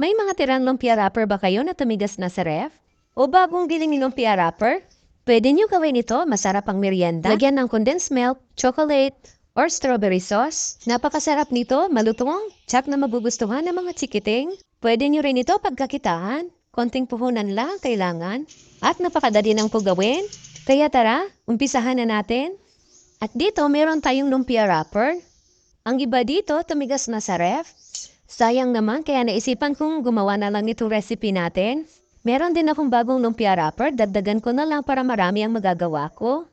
May mga tirang lumpia wrapper ba kayo na tumigas na sa ref? O bagong biling ni lumpia wrapper? Pwede niyo gawin ito, masarap ang merienda. Lagyan ng condensed milk, chocolate, or strawberry sauce. Napakasarap nito, malutong, tsak na magugustuhan ng mga chikiting. Pwede niyo rin ito pagkakitaan. Konting puhunan lang kailangan. At napakadali ng po gawin. Kaya tara, umpisahan na natin. At dito, meron tayong lumpia wrapper. Ang iba dito, tumigas na sa ref. Sayang naman, kaya naisipan kong gumawa na lang itong recipe natin. Meron din akong bagong lumpia wrapper, dagdagan ko na lang para marami ang magagawa ko.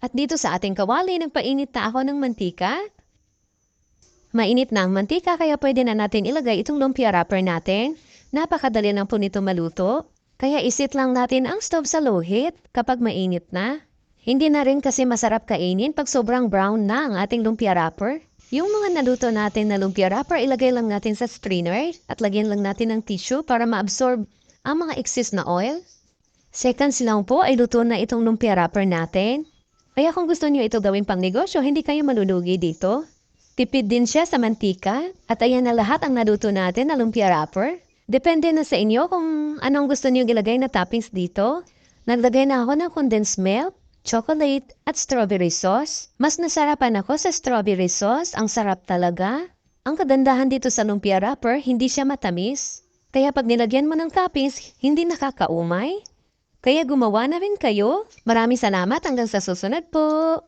At dito sa ating kawali, nagpainit na ako ng mantika. Mainit na ang mantika, kaya pwede na natin ilagay itong lumpia wrapper natin. Napakadali lang po nito maluto. Kaya isit lang natin ang stove sa low heat kapag mainit na. Hindi na rin kasi masarap kainin pag sobrang brown na ang ating lumpia wrapper. Yung mga naluto natin na lumpia wrapper, ilagay lang natin sa strainer at lagyan lang natin ng tissue para ma-absorb ang mga excess na oil. Seconds lang po ay luto na itong lumpia wrapper natin. Kaya kung gusto niyo ito gawing pang negosyo, hindi kayo malulugi dito. Tipid din siya sa mantika at ayan na lahat ang naluto natin na lumpia wrapper. Depende na sa inyo kung anong gusto niyo ilagay na toppings dito. Naglagay na ako ng condensed milk, chocolate, at strawberry sauce. Mas nasarapan ako sa strawberry sauce. Ang sarap talaga. Ang kagandahan dito sa lumpia wrapper, hindi siya matamis. Kaya pag nilagyan mo ng toppings, hindi nakakaumay. Kaya gumawa na rin kayo. Maraming salamat hanggang sa susunod po.